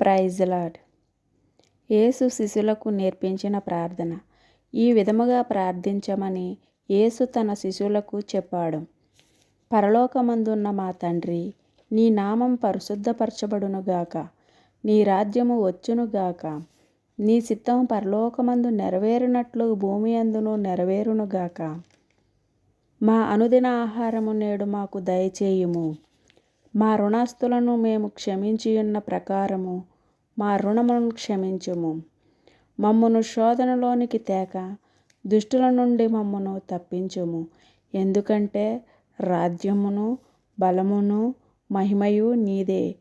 Praise lord యేసు శిశులకు నేర్పించిన ప్రార్థన. ఈ విధముగా ప్రార్థించమని యేసు తన శిశువులకు చెప్పాడు. పరలోకమందున్న మా తండ్రి నీ నామం పరిశుద్ధపరచబడునుగాక నీ రాజ్యము వచ్చునుగాక నీ చిత్తం పరలోకమందు నెరవేరినట్లు భూమి అందును నెరవేరునుగాక మా అనుదిన ఆహారము నేడు మాకు దయచేయుము. మా రుణస్తులను మేము క్షమించియున్న ప్రకారము మా రుణములను క్షమించుము. మమ్మను శోధనలోనికి తేక దుష్టుల నుండి మమ్మను తప్పించుము. ఎందుకంటే రాజ్యమును బలమును మహిమయు నీదే.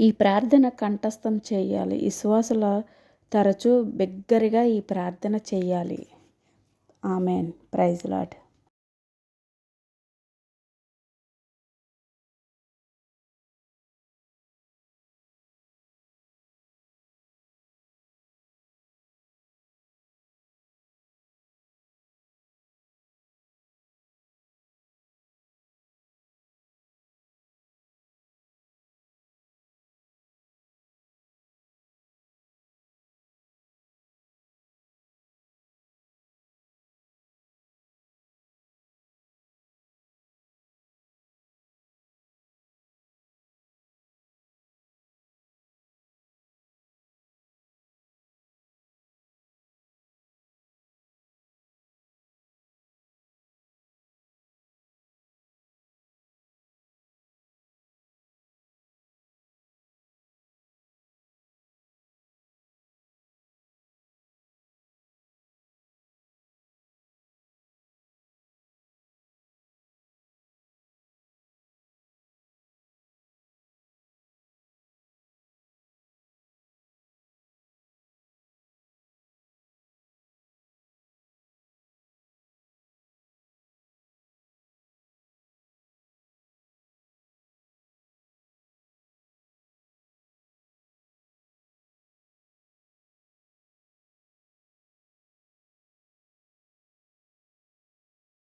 ఈ ప్రార్థన కంఠస్థం చేయాలి. విశ్వాసుల తరచూ బిగ్గరగా ఈ ప్రార్థన చేయాలి. ఆమెన్. Praise lot